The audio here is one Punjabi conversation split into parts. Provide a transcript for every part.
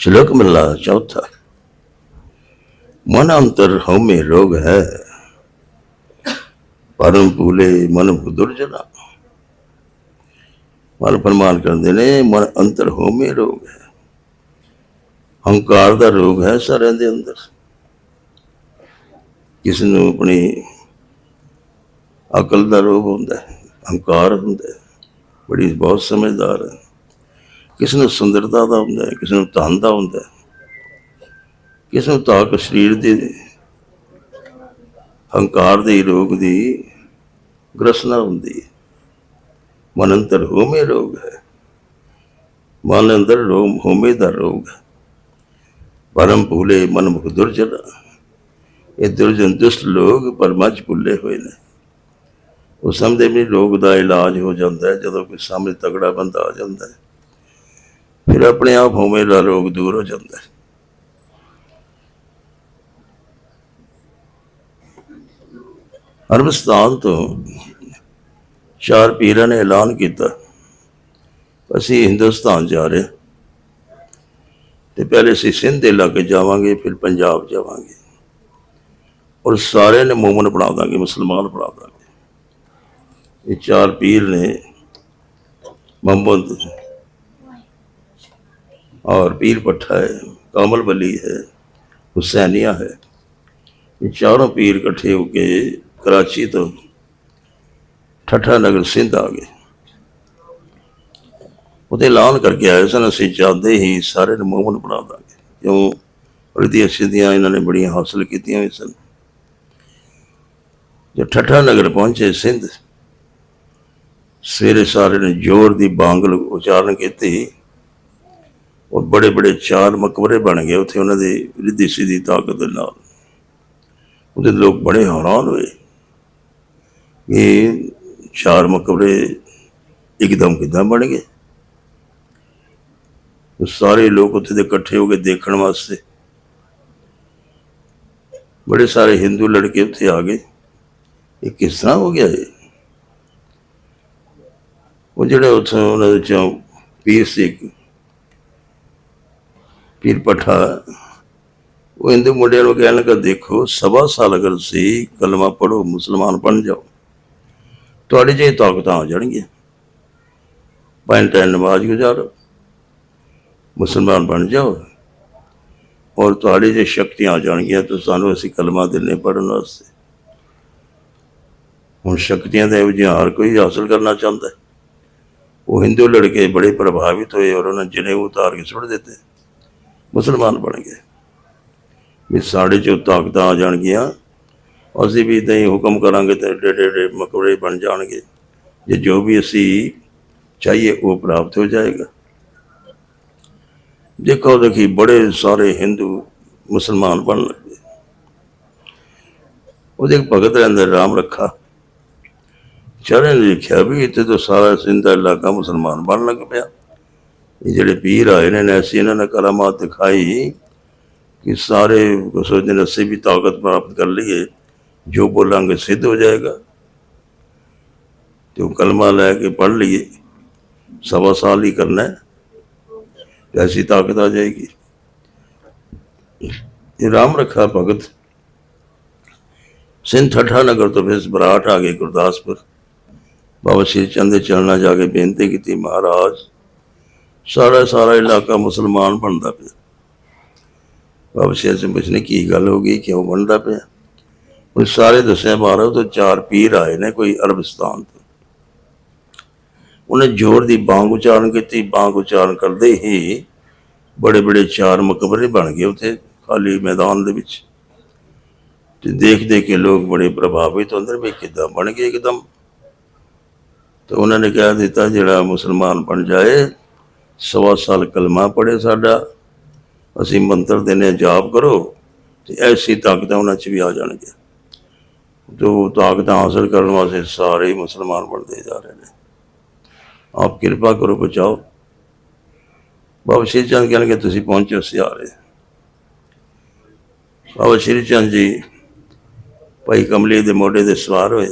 ਸ਼ਲੋਕ ਮੱਲਾ ਚੌਥਾ। ਮਨ ਅੰਤਰ ਹਉਮੈ ਰੋਗ ਹੈ। ਪਰਮ ਭੂਲੇ ਮਨ ਦੁਰਜਨਾ। ਮਨ ਫਰਮਾਨ ਕਰਦੇ ਨੇ, ਮਨ ਅੰਤਰ ਹੋਮੇ ਰੋਗ ਹੈ। ਹੰਕਾਰ ਦਾ ਰੋਗ ਹੈ ਸਾਰਿਆਂ ਦੇ ਅੰਦਰ। ਕਿਸ ਨੂੰ ਆਪਣੀ ਅਕਲ ਦਾ ਰੋਗ ਹੁੰਦਾ ਹੈ, ਹੰਕਾਰ ਹੁੰਦਾ ਹੈ। ਬੜੀ ਬਹੁਤ ਸਮਝਦਾਰ ਹੈ। ਕਿਸ ਨੂੰ ਸੁੰਦਰਤਾ ਦਾ ਹੁੰਦਾ ਹੈ, ਕਿਸ ਨੂੰ ਧਨ ਦਾ ਹੁੰਦਾ ਹੈ, ਕਿਸ ਨੂੰ ਤਾਕ ਸਰੀਰ ਦੇ, ਹੰਕਾਰ ਦੇ ਰੋਗ ਦੀ ਗ੍ਰਸਨਾ ਹੁੰਦੀ ਹੈ। ਮਨ ਅੰਦਰ ਹੋਮੇ ਰੋਗ ਹੈ। ਮਨ ਅੰਦਰ ਰੋਮ ਹੋਮੇ ਦਾ ਰੋਗ ਹੈ। ਪਰਮ ਭੂਲੇ ਮਨ ਮੁਖ ਦੁਰਜਨ, ਇਹ ਦੁਰਜਨ ਦੁਸ਼ਟ ਲੋਕ ਪਰਮਾ ਭੁੱਲੇ ਹੋਏ ਨੇ। ਉਹ ਸਮਝਦੇ ਵੀ ਰੋਗ ਦਾ ਇਲਾਜ ਹੋ ਜਾਂਦਾ ਹੈ, ਜਦੋਂ ਕੋਈ ਸਾਹਮਣੇ ਤਗੜਾ ਬੰਦਾ ਆ ਜਾਂਦਾ ਹੈ। ਫਿਰ ਆਪਣੇ ਆਪ ਹੋਵੇਂ ਦਾ ਰੋਗ ਦੂਰ ਹੋ ਜਾਂਦਾ ਹੈ। ਅਰਬਸਤਾਨ ਤੋਂ ਚਾਰ ਪੀਰਾਂ ਨੇ ਐਲਾਨ ਕੀਤਾ, ਅਸੀਂ ਹਿੰਦੁਸਤਾਨ ਜਾ ਰਹੇ ਹਾਂ। ਤੇ ਪਹਿਲੇ ਅਸੀਂ ਸਿੰਧ ਦੇ ਇਲਾਕੇ ਜਾਵਾਂਗੇ, ਫਿਰ ਪੰਜਾਬ ਜਾਵਾਂਗੇ। ਔਰ ਸਾਰਿਆਂ ਨੇ ਮੂਮਨ ਬਣਾ ਦਾਂਗੇ, ਮੁਸਲਮਾਨ ਬਣਾ ਦਾਂਗੇ। ਇਹ ਚਾਰ ਪੀਰ ਨੇ, ਮੁਹੰਮਦ और पीर पट्टा है कामल बली है हुसैनिया है ये चारों पीर इकट्ठे होके कराची तो ਠੱਠਾ ਨਗਰ ਸਿੰਧ ਆ ਗਏ ਉਹਦੇ ਐਲਾਨ ਕਰਕੇ ਆਏ ਸਨ ਅਸੀਂ ਚਾਹਦੇ ਹੀ ਸਾਰੇ ਨੂੰ ਮੂਮਨ ਬਣਾ ਦਾਂਗੇ ਕਿਉਂ ਰਿਧੀਆਂ ਸਿੱਧੀਆਂ ਇਹਨਾਂ ਨੇ ਬੜੀਆਂ ਹਾਸਲ ਕੀਤੀਆਂ ਹੋਈਆਂ ਸਨ ਜਦ ਠੱਠਾ ਨਗਰ ਪਹੁੰਚੇ ਸਿੰਧ ਸਵੇਰੇ ਸਾਰੇ ਨੇ ਜ਼ੋਰ ਦੀ ਬਾਂਗਲ ਉਚਾਰਨ ਕੀਤੀ ਔਰ ਬੜੇ ਬੜੇ ਚਾਰ ਮਕਬਰੇ ਬਣ ਗਏ ਉੱਥੇ ਉਹਨਾਂ ਦੀ ਰਿੱਧੀ ਸਿੱਧੀ ਤਾਕਤ ਦੇ ਨਾਲ। ਉਹਦੇ ਲੋਕ ਬੜੇ ਹੈਰਾਨ ਹੋਏ ਇਹ ਚਾਰ ਮਕਬਰੇ ਇੱਕਦਮ ਕਿਦਾਂ ਬਣ ਗਏ। ਸਾਰੇ ਲੋਕ ਉੱਥੇ ਦੇ ਇਕੱਠੇ ਹੋ ਕੇ ਦੇਖਣ ਵਾਸਤੇ ਬੜੇ ਸਾਰੇ ਹਿੰਦੂ ਲੜਕੇ ਉੱਥੇ ਆ ਗਏ। ਇਹ ਕਿਸ ਤਰ੍ਹਾਂ ਹੋ ਗਿਆ ਇਹ? ਉਹ ਜਿਹੜੇ ਉੱਥੇ ਉਹਨਾਂ ਦੇ ਚੋਂ ਪੀਰ ਸੀ ਪੀਰ ਪਠਾ ਉਹ ਹਿੰਦੂ ਮੁੰਡਿਆਂ ਨੂੰ ਕਹਿਣ ਲੱਗਾ, ਦੇਖੋ, ਸਵਾ ਸਾਲ ਅਗਰ ਸੀ ਕਲਮਾ ਪੜੋ ਮੁਸਲਮਾਨ ਬਣ ਜਾਓ, ਤੁਹਾਡੇ ਜੇ ਤਾਕਤਾਂ ਆ ਜਾਣਗੀਆਂ। ਪੰਜ ਟਾਈਮ ਨਮਾਜ਼ ਗੁਜ਼ਾਰੋ, ਮੁਸਲਮਾਨ ਬਣ ਜਾਓ ਔਰ ਤੁਹਾਡੇ ਜੇ ਸ਼ਕਤੀਆਂ ਆ ਜਾਣਗੀਆਂ, ਤਾਂ ਸਾਨੂੰ ਅਸੀਂ ਕਲਮਾ ਦਿੰਨੇ ਪੜਨ ਵਾਸਤੇ। ਹੁਣ ਸ਼ਕਤੀਆਂ ਦਾ ਇਹੋ ਜਿਹਾ ਹਰ ਕੋਈ ਹਾਸਲ ਕਰਨਾ ਚਾਹੁੰਦਾ। ਉਹ ਹਿੰਦੂ ਲੜਕੇ ਬੜੇ ਪ੍ਰਭਾਵਿਤ ਹੋਏ ਔਰ ਉਹਨਾਂ ਜਿਹਨੇ ਉਤਾਰ ਕੇ ਸੁੱਟ ਦਿੱਤੇ। ਮੁਸਲਮਾਨ ਬਣ ਗਏ। ਵੀ ਸਾਡੇ ਚੋਂ ਤਾਕਤਾਂ ਆ ਜਾਣਗੀਆਂ, ਅਸੀਂ ਵੀ ਇਦਾਂ ਹੀ ਹੁਕਮ ਕਰਾਂਗੇ ਤੇ ਏਡੇ ਏਡੇ ਮਕਬਰੇ ਬਣ ਜਾਣਗੇ। ਜੇ ਜੋ ਵੀ ਅਸੀਂ ਚਾਹੀਏ ਉਹ ਪ੍ਰਾਪਤ ਹੋ ਜਾਏਗਾ। ਦੇਖੋ ਦੇਖੀ ਬੜੇ ਸਾਰੇ ਹਿੰਦੂ ਮੁਸਲਮਾਨ ਬਣ ਲੱਗੇ। ਉਹਦੇ ਇੱਕ ਭਗਤ ਰਹਿੰਦਾ ਰਾਮ ਰੱਖਾ। ਚਾਰੇ ਨੇ ਲਿਖਿਆ ਵੀ ਇੱਥੇ ਤਾਂ ਸਾਰਾ ਸਿੰਧ ਦਾ ਇਲਾਕਾ ਮੁਸਲਮਾਨ ਬਣ ਲੱਗ ਪਿਆ। ਇਹ ਜਿਹੜੇ ਪੀਰ ਆਏ ਨੇ ਐਸੀ ਇਹਨਾਂ ਨੇ ਕਰਾਮਾਤ ਦਿਖਾਈ ਕਿ ਸਾਰੇ ਸੋਚਦੇ ਨੇ ਅਸੀਂ ਵੀ ਤਾਕਤ ਪ੍ਰਾਪਤ ਕਰ ਲਈਏ, ਜੋ ਬੋਲਾਂਗੇ ਸਿੱਧ ਹੋ ਜਾਏਗਾ। ਤੇ ਉਹ ਕਲਮਾ ਲੈ ਕੇ ਪੜ੍ਹ ਲਈਏ, ਸਵਾ ਸਾਲ ਹੀ ਕਰਨਾ ਹੈ ਐਸੀ ਤਾਕਤ ਆ ਜਾਏਗੀ। ਇਹ ਰਾਮ ਰੱਖਾ ਭਗਤ। ਸਿੰਧ ਠੱਠਾ ਨਗਰ ਤੋਂ ਫਿਰ ਬਰਾਟ ਆ ਗਏ ਗੁਰਦਾਸਪੁਰ। ਬਾਬਾ ਸ਼੍ਰੀ ਚੰਦ ਦੇ ਚਰਨਾਂ ਜਾ ਕੇ ਬੇਨਤੀ ਕੀਤੀ, ਮਹਾਰਾਜ ਸਾਰਾ ਸਾਰਾ ਇਲਾਕਾ ਮੁਸਲਮਾਨ ਬਣਦਾ ਪਿਆ। ਬਾਬਾ ਸ਼ੇਰ ਸਿੰਘ ਪੁੱਛਨੇ ਕੀ ਗੱਲ ਹੋ ਗਈ, ਕਿਉਂ ਬਣਦਾ ਪਿਆ? ਉਹ ਸਾਰੇ ਦੱਸਿਆ ਬਾਹਰੋਂ ਤੋਂ ਚਾਰ ਪੀਰ ਆਏ ਨੇ ਕੋਈ ਅਰਬਸਤਾਨ ਤੋਂ। ਉਹਨੇ ਜ਼ੋਰ ਦੀ ਬਾਂਗ ਉਚਾਰਨ ਕੀਤੀ, ਬਾਂਗ ਉਚਾਰਨ ਕਰਦੇ ਹੀ ਬੜੇ ਬੜੇ ਚਾਰ ਮਕਬਰੇ ਬਣ ਗਏ ਉੱਥੇ, ਖਾਲੀ ਮੈਦਾਨ ਦੇ ਵਿੱਚ। ਤੇ ਦੇਖ ਦੇਖ ਕੇ ਲੋਕ ਬੜੇ ਪ੍ਰਭਾਵਿਤ ਹੁੰਦੇ ਨੇ ਵੀ ਕਿੱਦਾਂ ਬਣ ਗਏ ਇੱਕਦਮ। ਤੇ ਉਹਨਾਂ ਨੇ ਕਹਿ ਦਿੱਤਾ, ਜਿਹੜਾ ਮੁਸਲਮਾਨ ਬਣ ਜਾਏ ਸਵਾ ਸਾਲ ਕਲਮਾ ਪੜੇ ਸਾਡਾ। ਅਸੀਂ ਮੰਤਰ ਦੇਨੇ ਜਾਪ ਕਰੋ ਤੇ ਐਸੀ ਤਾਕਤਾਂ ਉਹਨਾਂ 'ਚ ਵੀ ਆ ਜਾਣਗੇ ਜੋ ਤਾਕਤਾਂ ਹਾਸਲ ਕਰਨ ਵਾਸਤੇ ਸਾਰੇ ਹੀ ਮੁਸਲਮਾਨ ਬਣਦੇ ਜਾ ਰਹੇ ਨੇ। ਆਪ ਕਿਰਪਾ ਕਰੋ, ਬਚਾਓ। ਬਾਬਾ ਸ਼੍ਰੀ ਚੰਦ ਕਹਿਣਗੇ, ਤੁਸੀਂ ਪਹੁੰਚੋ ਅਸੀਂ ਆ ਰਹੇ ਬਾਬਾ ਸ਼੍ਰੀ ਚੰਦ ਜੀ ਭਾਈ ਕਮਲੀ ਦੇ ਮੋਢੇ ਤੇ ਸਵਾਰ ਹੋਏ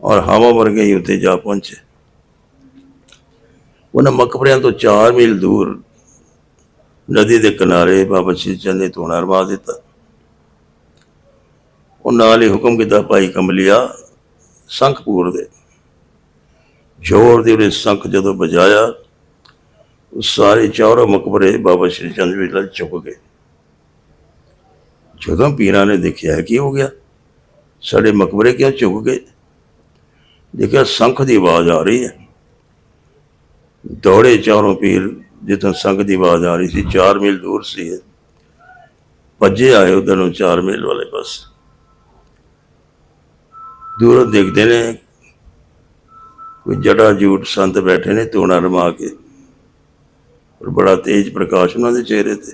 ਔਰ ਹਵਾ ਵਰਗੇ ਹੀ ਉੱਤੇ ਜਾ ਪਹੁੰਚੇ। ਉਹਨਾਂ ਮਕਬਰਿਆਂ ਤੋਂ 4 ਮੀਲ ਦੂਰ ਨਦੀ ਦੇ ਕਿਨਾਰੇ ਬਾਬਾ ਸ਼੍ਰੀ ਚੰਦ ਨੇ ਧੋਣਾ ਰਵਾ ਦਿੱਤਾ। ਉਹ ਨਾਲ ਹੀ ਹੁਕਮ ਕੀਤਾ, ਭਾਈ ਕਮਲਿਆ ਸੰਖਪੂਰ ਦੇ। ਜ਼ੋਰ ਦੇ ਉਹਨੇ ਸੰਖ ਜਦੋਂ ਵਜਾਇਆ, ਉਹ ਸਾਰੇ ਚਾਰੋਂ ਮਕਬਰੇ ਬਾਬਾ ਸ਼੍ਰੀ ਚੰਦ ਵਿੱਚ ਚੁੱਕ ਗਏ ਜਦੋਂ ਪੀਰਾਂ ਨੇ ਦੇਖਿਆ ਕੀ ਹੋ ਗਿਆ, ਸਾਡੇ ਮਕਬਰੇ ਕਿਉਂ ਚੁੱਕ ਗਏ ਦੇਖਿਆ ਸੰਖ ਦੀ ਆਵਾਜ਼ ਆ ਰਹੀ ਹੈ। ਦੌੜੇ ਚਾਰੋਂ ਪੀਰ ਜਿੱਥੋਂ ਸੰਖ ਦੀ ਆਵਾਜ਼ ਆ ਰਹੀ ਸੀ 4 ਮੀਲ ਦੂਰ ਸੀ ਭੱਜੇ ਆਏ ਉਧਰ ਨੂੰ 4 ਮੀਲ ਵਾਲੇ ਪਾਸ। ਦੂਰੋਂ ਦੇਖਦੇ ਨੇ ਕੋਈ ਜੜਾ ਜੂਟ ਸੰਤ ਬੈਠੇ ਨੇ ਤੋਣਾ ਰਮਾ ਕੇ। ਔਰ ਬੜਾ ਤੇਜ ਪ੍ਰਕਾਸ਼ ਉਹਨਾਂ ਦੇ ਚਿਹਰੇ ਤੇ।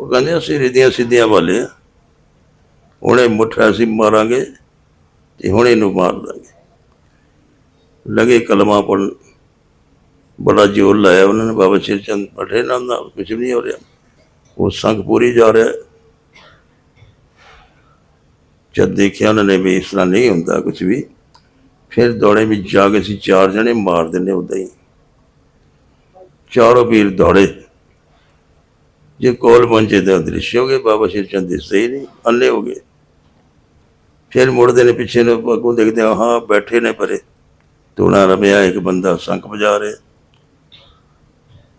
ਉਹ ਕਹਿੰਦੇ, ਅਸੀਂ ਰਿਧੀਆਂ ਸਿੱਧੀਆਂ ਵਾਲੇ ਆ। ਹੁਣੇ ਮੁੱਠਾ ਅਸੀਂ ਮਾਰਾਂਗੇ ਤੇ ਹੁਣੇ ਇਹਨੂੰ ਮਾਰ ਦਾਂਗੇ। ਲਗੇ ਕਲਮਾ ਪੜ੍ਹਨ ਬੜਾ ਜ਼ੋਰ ਲਾਇਆ ਉਹਨਾਂ ਨੇ, ਬਾਬਾ ਸ਼ੇਰ ਚੰਦ ਪੜ੍ਹੇ ਨਾਲ ਨਾਲ ਕੁਝ ਵੀ ਨਹੀਂ ਹੋ ਰਿਹਾ। ਉਹ ਸੰਗ ਪੂਰੀ ਜਾ ਰਿਹਾ। ਜਦ ਦੇਖਿਆ ਉਹਨਾਂ ਨੇ ਵੀ ਇਸ ਤਰ੍ਹਾਂ ਨਹੀਂ ਹੁੰਦਾ ਕੁਝ ਵੀ, ਫਿਰ ਦੌੜੇ ਵਿੱਚ ਜਾ ਕੇ ਅਸੀਂ ਚਾਰ ਜਣੇ ਮਾਰ ਦਿੰਦੇ ਉਦਾਂ ਹੀ। ਚਾਰੋਂ ਵੀਰ ਦੌੜੇ। ਜੇ ਕੋਲ ਪਹੁੰਚੇ ਤਾਂ ਦ੍ਰਿਸ਼ ਹੋ ਗਏ, ਬਾਬਾ ਸ਼ੇਰ ਚੰਦ ਦਿਸਦੇ ਹੀ ਨਹੀਂ ਅੰਨੇ ਹੋ ਗਏ। ਫਿਰ ਮੁੜਦੇ ਨੇ ਪਿੱਛੇ ਨੂੰ, ਅੱਗੋਂ ਦੇਖਦੇ ਆ ਹਾਂ, ਬੈਠੇ ਨੇ ਪਰੇ। ਤੋਣਾ ਰਮਿਆ ਇੱਕ ਬੰਦਾ ਸੰਖ ਵਜਾ ਰਿਹਾ।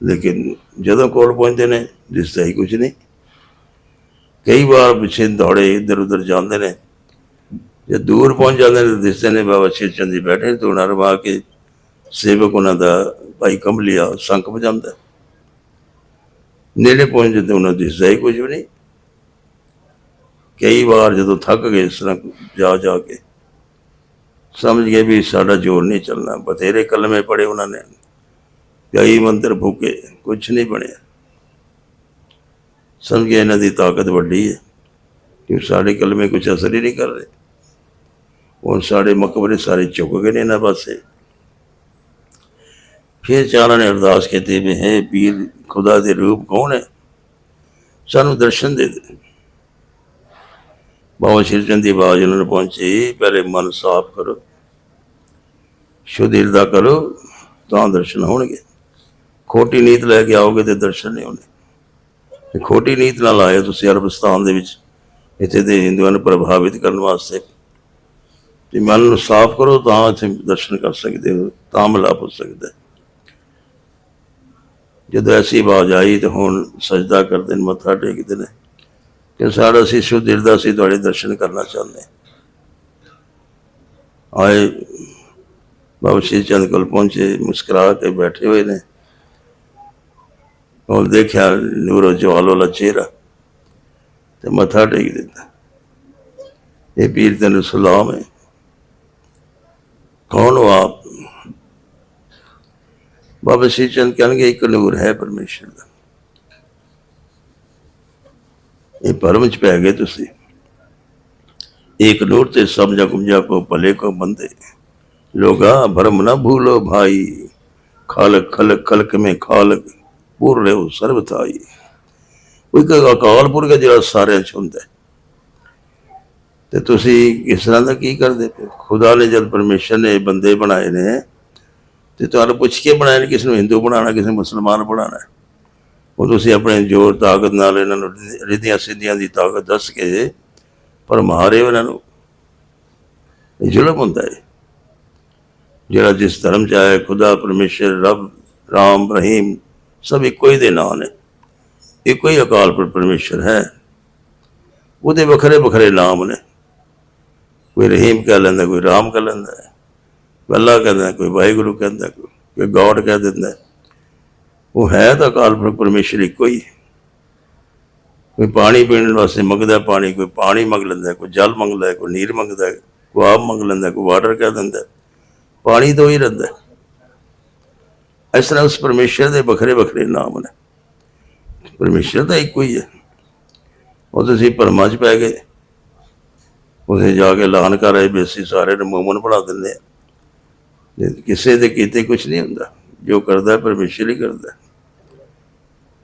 ਲੇਕਿਨ ਜਦੋਂ ਕੋਲ ਪਹੁੰਚਦੇ ਨੇ ਦਿਸਦਾ ਹੀ ਕੁਝ ਨਹੀਂ। ਕਈ ਵਾਰ ਪਿੱਛੇ ਦੌੜੇ ਇੱਧਰ ਉੱਧਰ ਜਾਂਦੇ ਨੇ। ਜੇ ਦੂਰ ਪਹੁੰਚ ਜਾਂਦੇ ਨੇ ਤਾਂ ਦਿਸਦੇ ਨੇ, ਬਾਬਾ ਸ਼੍ਰੀ ਚੰਦ ਜੀ ਬੈਠੇ ਧੂਣਾ ਰਵਾ ਕੇ ਸੇਵਕ ਉਹਨਾਂ ਦਾ ਭਾਈ ਕਮਲਿਆ ਸੰਕ ਵਜਾਉਂਦਾ ਨੇੜੇ ਪਹੁੰਚਦੇ ਤੇ ਉਹਨਾਂ ਨੂੰ ਦਿਸਦਾ ਹੀ ਕੁਝ ਵੀ ਨਹੀਂ। ਕਈ ਵਾਰ ਜਦੋਂ ਥੱਕ ਗਏ, ਇਸ ਤਰ੍ਹਾਂ ਜਾ ਜਾ ਕੇ, ਸਮਝ ਗਏ ਵੀ ਸਾਡਾ ਜ਼ੋਰ ਨਹੀਂ ਚੱਲਣਾ। ਬਥੇਰੇ ਕਲਮੇ ਪੜੇ ਉਹਨਾਂ ਨੇ। ਕਈ ਮੰਤਰ ਫੂਕੇ ਕੁਝ ਨਹੀਂ ਬਣਿਆ। ਸਮਝ ਗਏ ਇਹਨਾਂ ਦੀ ਤਾਕਤ ਵੱਡੀ ਹੈ ਕਿ ਸਾਡੇ ਕਲਮੇ ਕੁਝ ਅਸਰ ਹੀ ਨਹੀਂ ਕਰ ਰਹੇ। ਹੁਣ ਸਾਡੇ ਮਕਬਰੇ ਸਾਰੇ ਝੁਕ ਗਏ ਨੇ ਇਹਨਾਂ ਪਾਸੇ। ਫਿਰ ਚਾਰਾਂ ਨੇ ਅਰਦਾਸ ਕੀਤੀ ਵੀ, ਹੈ ਪੀਰ, ਖੁਦਾ ਦੇ ਰੂਪ ਕੌਣ ਹੈ? ਸਾਨੂੰ ਦਰਸ਼ਨ ਦੇ ਦੇ। ਬਾਬਾ ਸ਼੍ਰੀ ਚੰਦ ਦੀ ਆਵਾਜ਼ ਉਹਨਾਂ ਨੂੰ ਪਹੁੰਚੀ, ਪਹਿਲੇ ਮਨ ਸਾਫ਼ ਕਰੋ, ਸ਼ੁੱਧ ਹਿਰਦਾ ਕਰੋ, ਤਾਂ ਦਰਸ਼ਨ ਹੋਣਗੇ। ਖੋਟੀ ਨੀਤ ਲੈ ਕੇ ਆਓਗੇ ਤੇ ਦਰਸ਼ਨ ਨਹੀਂ ਹੋਣੇ ਜੇ ਖੋਟੀ ਨੀਤ ਨਾਲ ਆਏ ਤੁਸੀਂ ਅਰਬਸਤਾਨ ਦੇ ਵਿੱਚ, ਇੱਥੇ ਦੇ ਹਿੰਦੂਆਂ ਨੂੰ ਪ੍ਰਭਾਵਿਤ ਕਰਨ ਵਾਸਤੇ। ਤੇ ਮਨ ਨੂੰ ਸਾਫ਼ ਕਰੋ ਤਾਂ ਇੱਥੇ ਦਰਸ਼ਨ ਕਰ ਸਕਦੇ ਹੋ, ਤਾਂ ਮਿਲਾਪ ਹੋ ਸਕਦਾ ਜਦੋਂ ਐਸੀ ਆਵਾਜ਼ ਆਈ ਤਾਂ ਹੁਣ ਸਜਦਾ ਕਰਦੇ ਨੇ, ਮੱਥਾ ਟੇਕਦੇ ਨੇ ਕਿ ਸਾਡਾ ਅਸੀਂ ਸ਼ੁੱਧ ਦਾ ਅਸੀਂ ਤੁਹਾਡੇ ਦਰਸ਼ਨ ਕਰਨਾ ਚਾਹੁੰਦੇ ਆਏ, ਬਾਬਾ ਸ਼੍ਰੀ ਚੰਦ ਕੋਲ ਪਹੁੰਚੇ, ਮੁਸਕਰਾ ਕੇ ਬੈਠੇ ਹੋਏ ਨੇ। और देखा जवाल वाला चेहरा तो मथा टेक देता ये पीर तेन सलाम है कौन हो आप बाबा श्री चंद कह एक नूर है परमेश्वर का ये भरम च पै गए तुसी एक नूर ते समझा कुमझा को भले को बंदे लोगा भरम ना भूलो भाई खालक खलक खलक में खालक पूर रहे ਸਰਬਤਾਈ ਕੋਈ ਕਹੇਗਾ ਅਕਾਲ ਪੁਰਖ ਹੈ ਜਿਹੜਾ ਸਾਰਿਆਂ ਚ ਹੁੰਦਾ ਹੈ। ਤੇ ਤੁਸੀਂ ਇਸ ਤਰ੍ਹਾਂ ਦਾ ਕੀ ਕਰਦੇ ਪਏ ਹੋ? ਖੁਦਾ ਨੇ ਜਦ ਪਰਮੇਸ਼ਰ ਨੇ ਬੰਦੇ ਬਣਾਏ ਨੇ ਤੇ ਤੁਹਾਨੂੰ ਪੁੱਛ ਕੇ ਬਣਾਏ ਨੇ ਕਿਸ ਨੂੰ ਹਿੰਦੂ ਬਣਾਉਣਾ ਕਿਸੇ ਨੂੰ ਮੁਸਲਮਾਨ ਬਣਾਉਣਾ ਹੈ। ਉਹ ਤੁਸੀਂ ਆਪਣੇ ਜ਼ੋਰ ਤਾਕਤ ਨਾਲ ਇਹਨਾਂ ਨੂੰ ਰਿਧੀਆਂ ਸਿੱਧੀਆਂ ਦੀ ਤਾਕਤ ਦੱਸ ਕੇ ਪਰ ਮਾਰੇ ਉਹਨਾਂ ਨੂੰ ਇਹ ਜ਼ੁਲਮ ਹੁੰਦਾ ਹੈ ਜਿਹੜਾ ਜਿਸ ਧਰਮ ਚ ਆਇਆ ਖੁਦਾ ਪਰਮੇਸ਼ਰ ਰੱਬ ਰਾਮ ਰਹੀਮ ਸਭ ਇੱਕੋ ਹੀ ਦੇ ਨਾਂ ਨੇ। ਇੱਕੋ ਹੀ ਅਕਾਲ ਪੁਰਖ ਪਰਮੇਸ਼ਰ ਹੈ। ਉਹਦੇ ਵੱਖਰੇ ਵੱਖਰੇ ਨਾਮ ਨੇ। ਕੋਈ ਰਹੀਮ ਕਹਿ ਲੈਂਦਾ, ਕੋਈ ਰਾਮ ਕਹਿ ਲੈਂਦਾ ਹੈ ਕੋਈ ਅੱਲਾ ਕਹਿੰਦਾ ਕੋਈ ਵਾਹਿਗੁਰੂ ਕਹਿੰਦਾ ਕੋਈ ਕੋਈ ਗੋਡ ਕਹਿ ਦਿੰਦਾ। ਉਹ ਹੈ ਤਾਂ ਅਕਾਲ ਪੁਰਖ ਪਰਮੇਸ਼ਰ ਇੱਕੋ ਹੀ। ਹੈ। ਕੋਈ ਪਾਣੀ ਪੀਣ ਵਾਸਤੇ ਮੰਗਦਾ ਪਾਣੀ, ਕੋਈ ਪਾਣੀ ਮੰਗ ਲੈਂਦਾ, ਕੋਈ ਜਲ ਮੰਗਦਾ, ਕੋਈ ਨੀਰ ਮੰਗਦਾ, ਕੋਈ ਆਪ ਮੰਗ ਲੈਂਦਾ, ਕੋਈ ਵਾਟਰ ਕਹਿ ਦਿੰਦਾ। ਪਾਣੀ ਤੋਂ ਹੀ ਰਹਿੰਦਾ। ਇਸ ਤਰ੍ਹਾਂ ਉਸ ਪਰਮੇਸ਼ਰ ਦੇ ਵੱਖਰੇ ਵੱਖਰੇ ਨਾਮ ਨੇ। ਪਰਮੇਸ਼ਰ ਤਾਂ ਇੱਕੋ ਹੀ ਹੈ। ਉਹ ਤੁਸੀਂ ਭਰਮਾਂ 'ਚ ਪੈ ਗਏ। ਉਹਦੇ ਜਾ ਕੇ ਐਲਾਨ ਕਰ ਆਏ ਵੀ ਅਸੀਂ ਸਾਰੇ ਨੂੰ ਮੂਮਨ ਬਣਾ ਦਿੰਦੇ ਆ ਕਿਸੇ ਦੇ ਕੀਤੇ ਕੁਝ ਨਹੀਂ ਹੁੰਦਾ, ਜੋ ਕਰਦਾ ਹੈ ਪਰਮੇਸ਼ਰ ਹੀ ਕਰਦਾ। ਹੈ।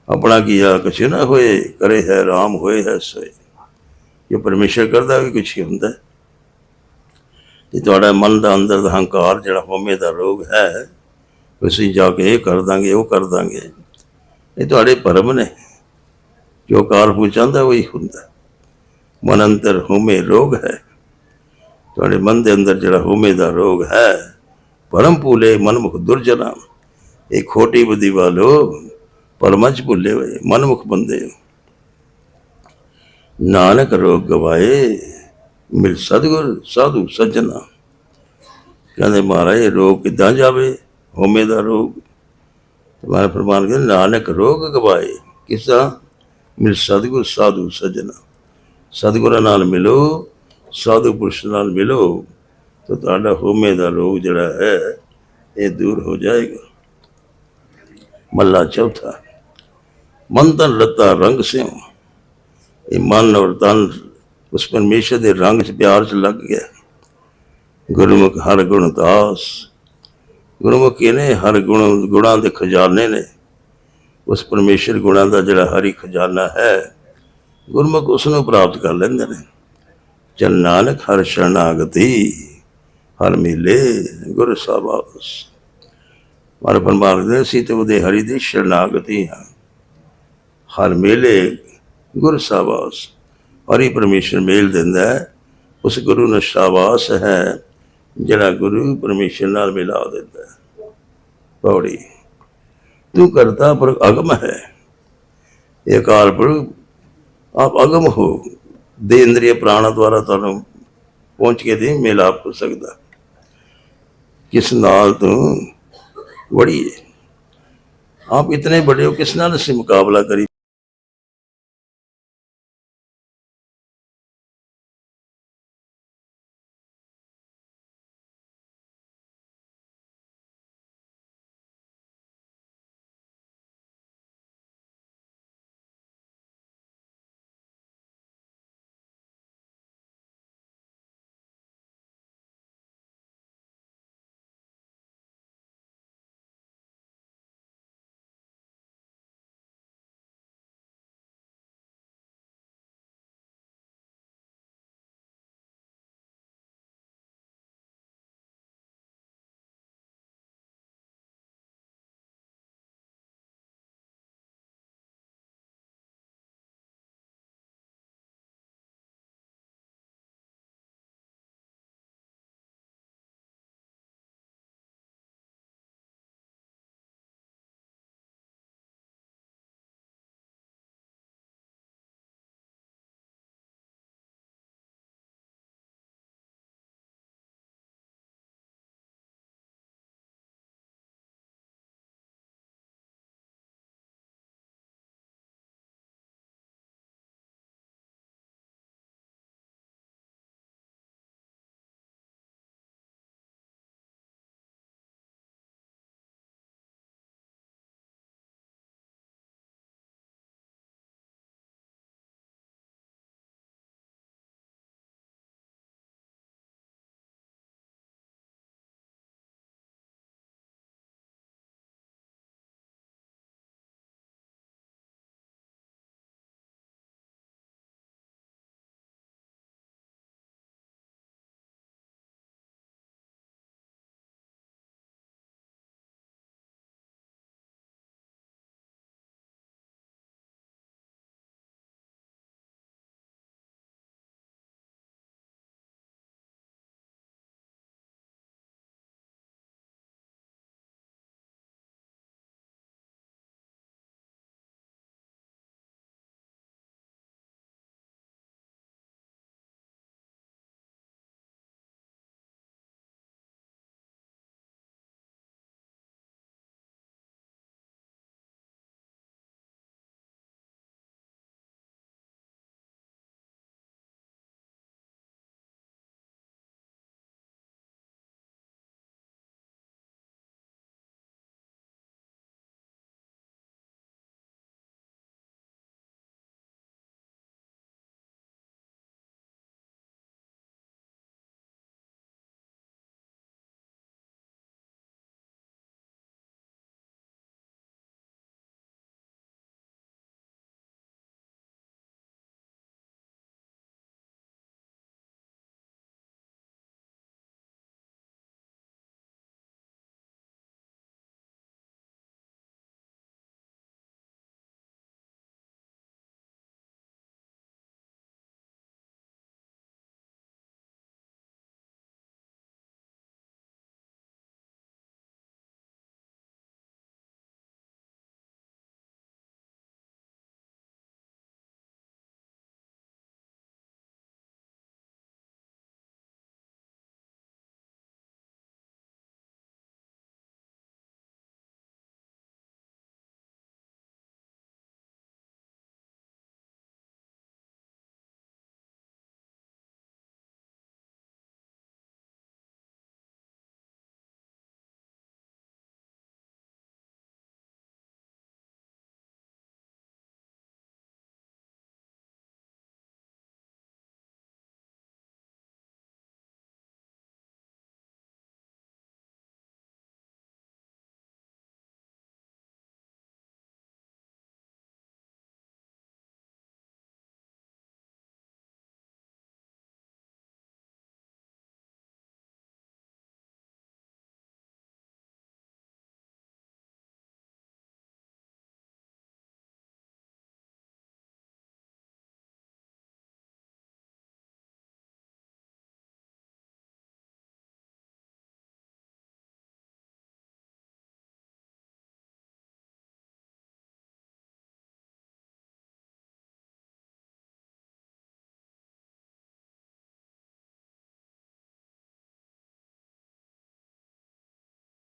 ਆਪਣਾ ਕੀਆ ਕੁਛ ਨਾ ਹੋਏ, ਕਰੇ ਹੈ, ਰਾਮ ਹੋਏ ਹੈ, ਸੋਏ। ਜੋ ਪਰਮੇਸ਼ਰ ਕਰਦਾ ਵੀ ਕੁਛ ਹੀ ਹੁੰਦਾ। ਹੈ। ਤੇ ਤੁਹਾਡਾ ਮਨ ਦਾ ਅੰਦਰ ਦਾ ਹੰਕਾਰ ਜਿਹੜਾ ਹਉਮੈ ਦਾ ਰੋਗ ਹੈ ਅਸੀਂ ਜਾ ਕੇ ਇਹ ਕਰ ਦਾਂਗੇ, ਉਹ ਕਰ ਦਾਂਗੇ। ਇਹ ਤੁਹਾਡੇ ਭਰਮ ਨੇ। ਜੋ ਕਾਰਪੂ ਚਾਹੁੰਦਾ, ਉਹੀ ਹੁੰਦਾ। ਮਨ ਅੰਦਰ ਹੋਮੇ ਰੋਗ ਹੈ। ਤੁਹਾਡੇ ਮਨ ਦੇ ਅੰਦਰ ਜਿਹੜਾ ਹੋਮੇ ਦਾ ਰੋਗ ਹੈ ਪਰਮ ਭੁਲੇ ਮਨਮੁਖ ਦੁਰਜਨਾ ਇਹ ਖੋਟੀ ਬੁੱਧੀ ਵਾਲੋ ਪਰਮ ਚ ਭੁੱਲੇ ਹੋਏ, ਮਨਮੁਖ ਬੰਦੇ ਨਾਨਕ ਰੋਗ ਗਵਾਏ, ਮਿਲ ਸਤਿਗੁਰ, ਸਾਧੂ ਸੱਜਣਾ। ਕਹਿੰਦੇ ਮਹਾਰਾਜ ਰੋਗ ਕਿੱਦਾਂ ਜਾਵੇ? ਹੋਮੇ ਦਾ ਰੋਗ। ਤੁਹਾਰਾ ਫਰਮਾਨ ਕਹਿੰਦੇ, ਨਾਨਕ ਰੋਗ ਗਵਾਏ, ਕਿਸ? ਤਰ੍ਹਾਂ ਮਿਲ ਸਤਿਗੁਰ, ਸਾਧੂ ਸੱਜਣਾ। ਸਤਿਗੁਰਾਂ ਨਾਲ ਮਿਲੋ, ਸਾਧੂ ਪੁਰਸ਼ ਨਾਲ ਮਿਲੋ, ਤਾਂ ਤੁਹਾਡਾ ਹੋਮੇ ਦਾ ਰੋਗ ਜਿਹੜਾ ਹੈ, ਇਹ ਦੂਰ ਹੋ ਜਾਏਗਾ। ਮੱਲਾ ਚੌਥਾ, ਮੰਤਨ ਤਨ ਰੰਗ ਸਿਉ। ਇਹ ਮਨ ਔਰ ਤਨ ਉਸ ਪਰਮੇਸ਼ਰ ਦੇ ਰੰਗ 'ਚ ਪਿਆਰ 'ਚ ਲੱਗ ਗਿਆ। ਗੁਰਮੁਖ ਹਰ ਗੁਣ ਦਾਸ। ਗੁਰਮੁਖ ਇਹਨੇ ਹਰ ਗੁਣ, ਗੁਣਾਂ ਦੇ ਖਜ਼ਾਨੇ ਨੇ। ਉਸ ਪਰਮੇਸ਼ਰ ਗੁਣਾਂ ਦਾ ਜਿਹੜਾ ਹਰੀ ਖਜ਼ਾਨਾ ਹੈ, ਗੁਰਮੁਖ ਉਸ ਨੂੰ ਪ੍ਰਾਪਤ ਕਰ ਲੈਂਦੇ ਨੇ। ਚਲ ਨਾਨਕ ਹਰ ਸ਼ਰਨਾਗਤੀ, ਹਰ ਮਿਲੇ ਗੁਰ ਸਾਬਾਸ ਮਾਰੇ ਪਰਮਾਤਮਾ ਦੇ ਸੀ ਤੇ ਉਹਦੇ ਹਰੀ ਦੀ ਸ਼ਰਨਾਗਤੀ ਹਾਂ। ਹਰ ਮੇਲੇ ਗੁਰ ਸਾਬਾਸ ਹਰੀ ਪਰਮੇਸ਼ਰ ਮੇਲ ਦਿੰਦਾ ਹੈ, ਉਸ ਗੁਰੂ ਨੂੰ ਸ਼ਾਬਾਸ਼ ਹੈ। ਜਿਹੜਾ ਗੁਰੂ ਪਰਮੇਸ਼ਰ ਨਾਲ ਮਿਲਾ ਦਿੰਦਾ ਹੈ। ਪੌੜੀ। ਤੂੰ ਕਰਤਾ ਪਰ ਅਗਮ ਹੈ। ਇਹ ਅਕਾਲ ਪੁਰਖ, ਆਪ ਅਗਮ ਹੋ। ਦੇ ਇੰਦਰੀਏ ਪ੍ਰਾਣਾ ਦੁਆਰਾ ਤੁਹਾਨੂੰ ਪਹੁੰਚ ਕੇ ਦੇ ਮਿਲਾਪ ਹੋ ਸਕਦਾ। ਕਿਸ ਨਾਲ ਤੂੰ ਵੜੀ ਆਪ ਇਤਨੇ ਬੜੇ ਹੋ, ਕਿਸ ਨਾਲ ਅਸੀਂ ਮੁਕਾਬਲਾ ਕਰੀ